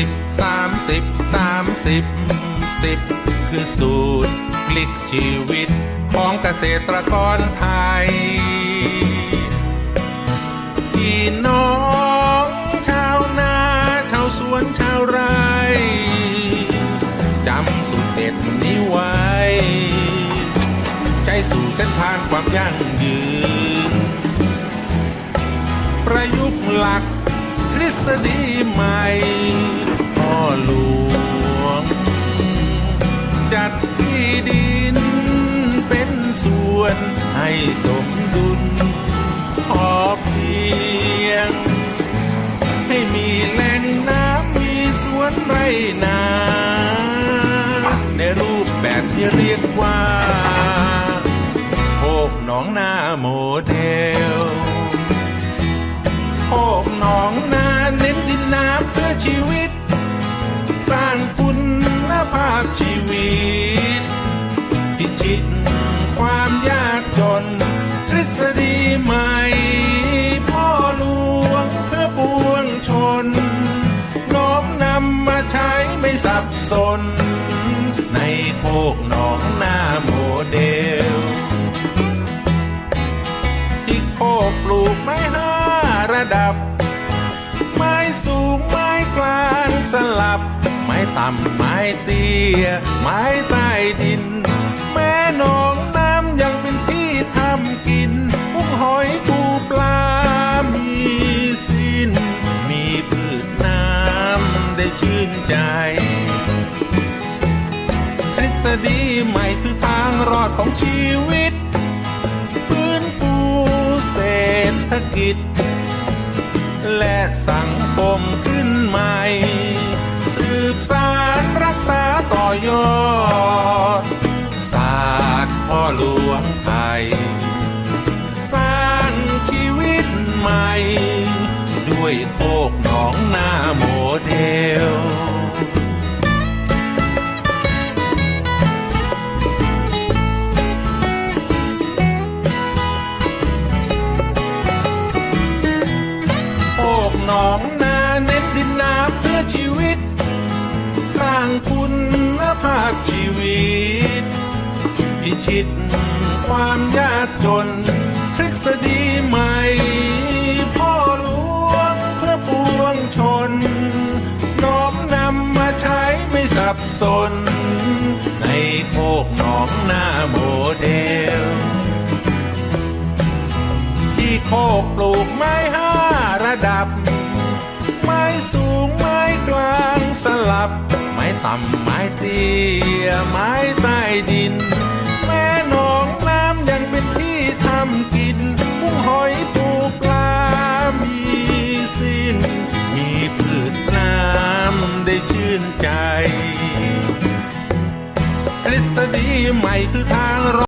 สิบสามสิบสามสิบสิบคือสูตรพลิกชีวิตของเกษตรกรไทย พี่น้องชาวนาชาวสวนชาวไร่จำสูตรเด็ดนี้ไว้ ใจสู่เส้นทางความยั่งยืน ประยุกต์หลักทฤษฎีใหม่ หลวง จัดที่ดินเป็นส่วนให้สมดุลพอเพียง ให้มีแหล่งน้ำมีสวนไรนา ในรูปแบบที่เรียกว่าโคกหนองนา ความยากจน ทฤษฎีใหม่ พ่อหลวงเพื่อปวงชน น้อมนำมาใช้ไม่สับสน ในโคกหนองหน้าโมเดล ที่โคกปลูกไม้ห้าระดับ ไม้สูงไม้กลางสลับ ไม้ต่ำไม้เตี้ย ไม้ใต้ดินแม่ หนองน้ำยังเป็นที่ทำกินกุ้งหอยปูปลา มีสิ้น มีพืชน้ำได้ชื่นใจ ทฤษฎีใหม่คือทางรอดของชีวิต ฟื้นฟูเศรษฐกิจ และสังคมขึ้นใหม่ สืบสารรักษาต่อยอด พ่อหลวงไทย สร้างชีวิตใหม่ ด้วยโคกหนองนาโมเดลโคกหนองนาเน้นดินน้ำเพื่อชีวิต สร้างคุณภาพชีวิต ชิตความยากจนทฤษฎีใหม่ พ่อหลวงเพื่อปวงชน น้อมนำมาใช้ไม่สับสน ในโคกหนองนาโมเดล ที่โคกปลูกไม้ห้าระดับ ไม้สูงไม้กลางสลับไม้ต่ำไม้เตี้ยไม้ใต้ดิน ได้ชื่นใจทฤษฎีใหม่คือทางรอ